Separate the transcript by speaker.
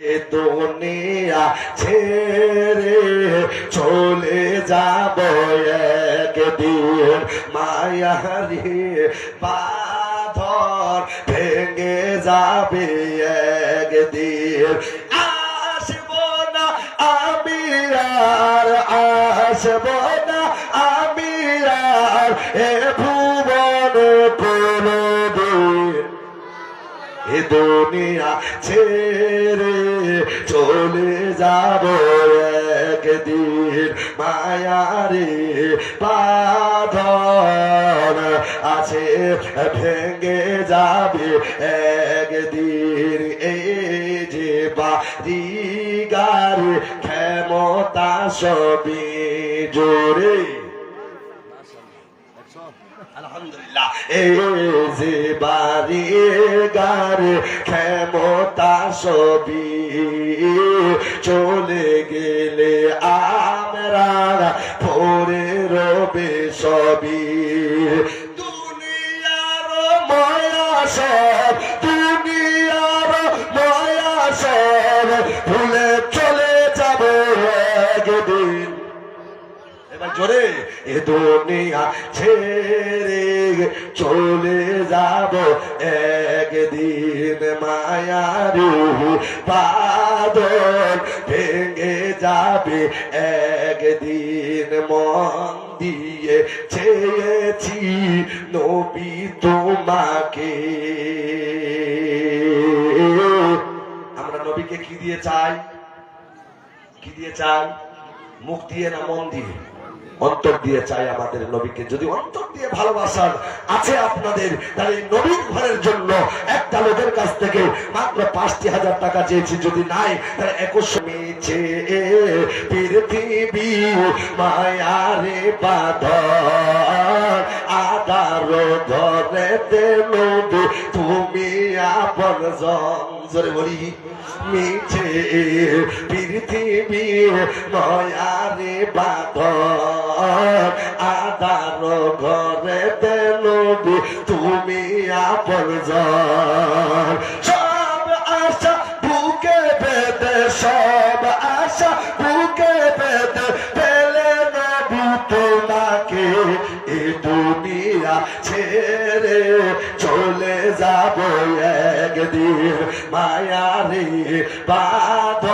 Speaker 1: দুনিয়া ছেড়ে চলে যাব একদিন। মায়ারি বাধর ভেঙে যাবে একদিন। আসব না আমি আর আসব এ দুনিয়া ছেড়ে চলে যাব একদিন। মায়ারে পাধন আছে, ভেঙে যাবে একদিন। এই যে বাড়ি গাড়ি, ক্ষমতা সবই জোরে আলহামদুলিল্লাহ। এই যে বাড়ি গারে ক্ষমতা সবই চলে গেলে আমরা পরে রবে সবই। দুনিয়ার মায়া সব, দুনিয়ার মায়া সব, ভুলে চলে যাবে একদিন। জোরে, এ দুনিয়া ছেড়ে চলে যাব। একদিন মায়ারি বাদল ভেঙে যাবে। একদিন মন দিয়ে চেয়েছি নবী তোমাকে। আমরা নবীকে কি দিয়ে চাই? কি দিয়ে চাই? মুখ দিয়ে না মন দিয়ে? অন্তর দিয়ে চাই আমাদের নবীকে। যদি অন্তর দিয়ে ভালোবাসার আছে আপনাদের, তাহলে নবীন ঘরের জন্য একটা লোকের কাছ থেকে মাত্র পাঁচটি হাজার টাকা চেয়েছি। যদি নাই, তাহলে একুশ মেয়েছে পৃথিবী, মায়ারে বাঁধন আদার ধরে নবী তুমি আপন জোরে বলি মিছে পৃথিবী নয়ারে বাদর আদার ঘরে দেলবি তুমি আপন। সব আশা বুকে বেঁধে, সব আশা বুকে বেঁধে পেলে নবী তোমাকে, এ দুনিয়া ছেড়ে চলে যাব একদিন মায়ারি বাঁধ